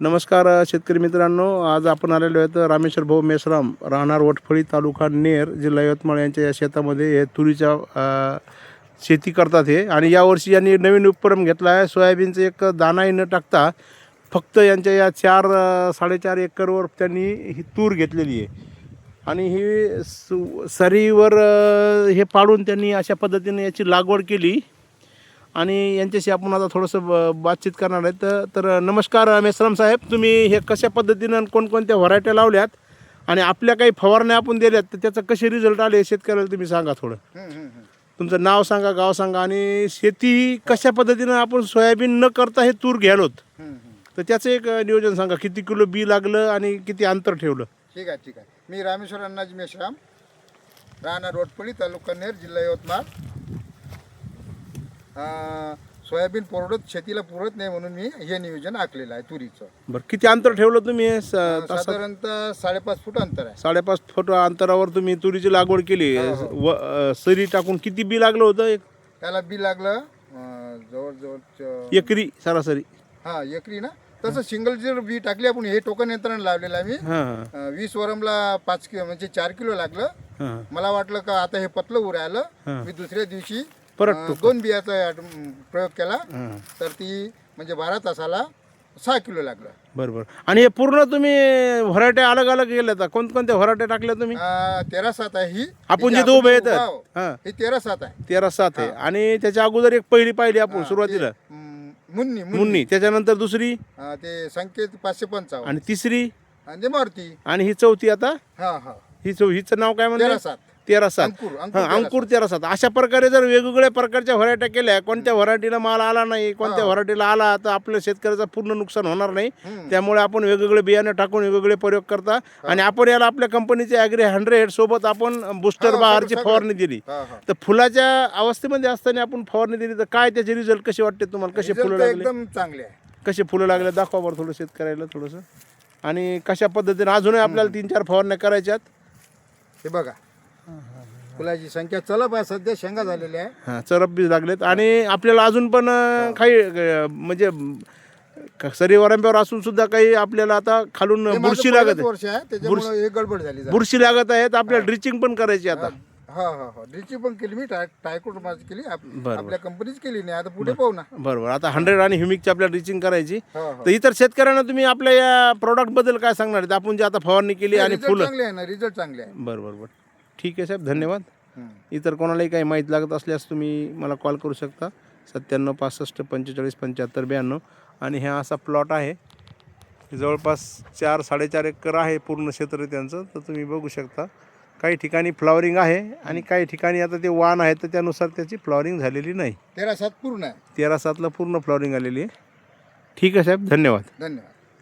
नमस्कार शेतकरी मित्रांनो. आज आपण आलेलो आहेत रामेश्वर भाऊ मेश्राम राहणार वटफळी तालुका नेर जिल्हा यवतमाळ यांच्या या शेतामध्ये. हे तुरीच्या शेती करतात हे. आणि यावर्षी यांनी नवीन उपक्रम घेतला आहे. सोयाबीनचं एक दाणाही न टाकता फक्त यांच्या या चार साडेचार एकरवर त्यांनी ही तूर घेतलेली आहे. आणि ही सरीवर हे पाडून त्यांनी अशा पद्धतीने याची लागवड केली. आणि यांच्याशी आपण आता थोडंसं ब- बातचीत करणार आहेत तर- तर नमस्कार मेश्राम साहेब. तुम्ही हे कशा पद्धतीनं आणि कोणकोणत्या व्हरायट्या लावल्यात? आणि आपल्या काही फवारण्या आपण दिल्यात तर त्याचं कसे रिझल्ट आले शेतकऱ्याला तुम्ही सांगा थोडं. तुमचं नाव सांगा गाव सांगा आणि शेती कशा पद्धतीनं आपण सोयाबीन न करता हे तूर घ्यालोत. तर त्याचं एक नियोजन सांगा. किती किलो बी लागलं आणि किती अंतर ठेवलं? ठीक आहे ठीक आहे. मी रामेश्वर अण्णाजी मेश्राम राहणार रोटपळी तालुका नेर जिल्हा यवतमाळ. सोयाबीन पुरवत शेतीला पुरत नाही म्हणून मी हे नियोजन आखलेलं आहे तुरीचं. बरं किती अंतर ठेवलं तुम्ही हे स- अं, तासात? साधारणतः साडेपाच फूट अंतर आहे. साडेपाच फूट अंतरावर तुम्ही तुरीची लागवड केली. व अ, सरी टाकून किती बी लागलं होतं? एक त्याला बी लागलं अं, जवळजवळ च- एकरी सरासरी. हा एकरी ना? तसं सिंगल जर बी टाकली आपण हे टोकन यंत्रणा लावलेलं आहे मी. हां. हां अं, वीस वरमला पाच किलो म्हणजे चार किलो लागलं. हां. मला वाटलं का आता हे पतलं हा. उरायलं मी दुसऱ्या दिवशी परत अं, दोन बियाचा प्रयोग केला. हां. तर ती म्हणजे बारा तासाला सहा किलो लागलं. बरं बरं आणि हे पूर्ण तुम्ही व्हरायट्या अलग अलग गेल्या का कोणकोणत्या व्हरायट्या टाकल्या तुम्ही? अं, तेरा सात आहे ही. आपण ही जे जी उभे येतात हां. ही तेरा सात आहे. तेरा सात आहे आणि त्याच्या अगोदर एक पहिली पाहिली आपण सुरुवातीला. हम्म, मुन्नी मुन्नी. मुन्नी. त्याच्यानंतर दुसरी? अं, ते संकेत पाचशे पंचावन्न. आणि तिसरी? आणि ते मारुती. आणि ही चौथी आता? हा हा. ही चौ हिचं नाव काय म्हणलं? तेरा सात तेरा सात. अंकुर अंकुर हां तेरा अंकुर तेरा सात. अशा प्रकारे जर वेगवेगळ्या प्रकारच्या व्हरायट्या केल्या कोणत्या व्हरायटीला माल आला नाही कोणत्या व्हरायटीला आला तर आपल्या शेतकऱ्याचं पूर्ण नुकसान होणार नाही. त्यामुळे आपण वेगवेगळे बियाणं टाकून वेगवेगळे प्रयोग करता. आणि आपण याला आपल्या कंपनीचे ॲग्री हंड्रेड सोबत आपण बुस्टर बहारची सगळं- फवारणी दिली. तर फुलाच्या अवस्थेमध्ये असताना आपण फवारणी दिली तर काय त्याचे रिझल्ट कसे वाटते तुम्हाला? कसे फुलं लागले? एकदम चांगले कसे फुलं लागले? दाखवा बरं थोडं शेतकऱ्याला थोडंसं. आणि कशा पद्धतीने अजूनही आपल्याला तीन चार फवारण्या करायच्यात? हे बघा. फुलाची संख्या चला पाय सध्या शेंगा झालेल्या आहे हां चरप बी लागलेत. आणि आपल्याला अजून पण अं, काही अं, म्हणजे क- सरी वरंब्यावर असून सुद्धा काही आपल्याला आता खालून हे माझं बुरशी पहिलंच लागत आहे. वर्ष आहे त्याच्यामुळे हे गडबड झाली जरा. बुरशी लागत आहेत आपल्याला ड्रिचिंग पण करायची आता. हा हा हा ड्रिचिंग पण केली मी टाय टायकोट माझी केली आप- बरं. आपल्या कंपनीच केली नाही आता पुढे पाहू ना. बरोबर. आता हंड्रेड आणि ह्युमिकची आपल्याला ड्रिचिंग करायची. हा तर इतर शेतकऱ्यांना तुम्ही आपल्या या प्रॉडक्टबद्दल काय सांगणार आहेत? आपण जे आता फवारणी केली आणि रिझल्ट फुलं चांगले आहे ना रिझल्ट चांगले आहे. बरं बरं बरं. ठीक आहे साहेब धन्यवाद. इतर कोणालाही काही माहीत लागत असल्यास तुम्ही मला कॉल करू शकता. सत्त्याण्णव पासष्ट पंचेचाळीस पंच्याहत्तर ब्याण्णव. आणि हा असा प्लॉट आहे. जवळपास चार साडेचार एकर आहे पूर्ण क्षेत्र त्यांचं. तर तुम्ही बघू शकता. काही ठिकाणी फ्लॉवरिंग आहे आणि काही ठिकाणी आता ते वाण आहे तर त्यानुसार त्याची फ्लॉवरिंग झालेली नाही. तेरा सात पूर्ण आहे. तेरा सातला पूर्ण फ्लॉवरिंग आलेली आहे. ठीक आहे साहेब धन्यवाद. धन्यवाद.